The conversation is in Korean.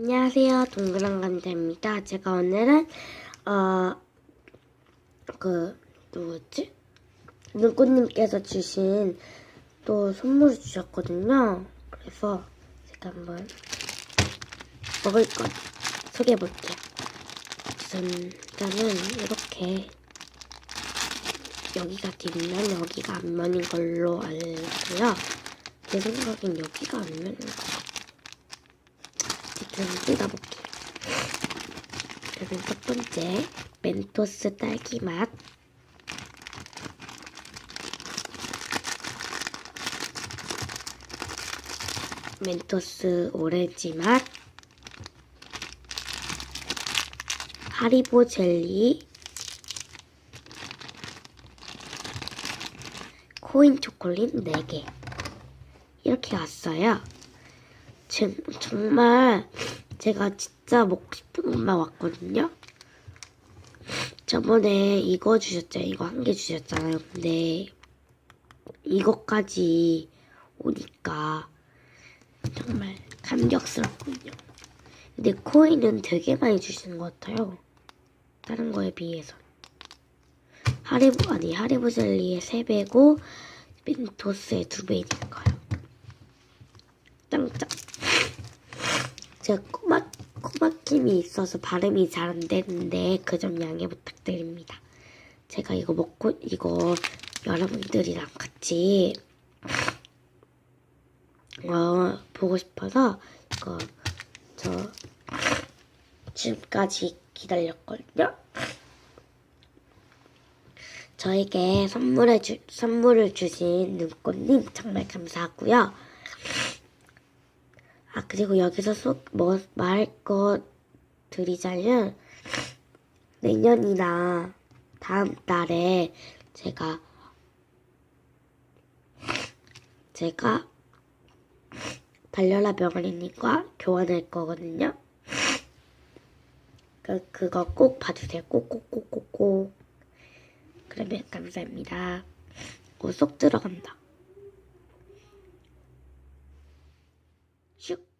안녕하세요. 동그란 감자입니다. 제가 오늘은 어 그 누구지? 눈꽃님께서 주신 또 선물을 주셨거든요. 그래서 제가 한번 먹을 것 소개해 볼게요. 우선 일단은 이렇게 여기가 뒷면 여기가 앞면인 걸로 알고요. 제 생각엔 여기가 앞면인 것 같아요. 어쨌든 뜯어볼게요. 그러면 첫 번째 멘토스 딸기 맛. 멘토스 오렌지 맛. 하리보 젤리. 코인 초콜릿 4개. 이렇게 왔어요. 지금 정말 제가 진짜 먹고 싶은 것만 왔거든요. 저번에 이거 주셨죠? 이거 한 개 주셨잖아요. 근데 이것까지 오니까 정말 감격스럽군요. 근데 코인은 되게 많이 주시는 것 같아요. 다른 거에 비해서. 하리보, 아니, 하리보 젤리의 3배고, 멘토스의 2배니까요. 제가 꼬막, 꼬막힘이 있어서 발음이 잘 안 되는데 그 점 양해 부탁드립니다. 제가 이거 먹고, 이거 여러분들이랑 같이, 어, 보고 싶어서, 이거, 저, 지금까지 기다렸거든요. 저에게 선물을 주, 선물을 주신 눈꽃님 정말 감사하고요. 아, 그리고 여기서 속, 뭐, 말할 거 드리자면, 내년이나 다음 달에 제가, 제가 달려라 병아리님과 교환할 거거든요. 그, 그거 꼭 봐주세요. 꼭꼭꼭꼭꼭. 그러면 감사합니다. 오, 쏙 들어간다. Shoop.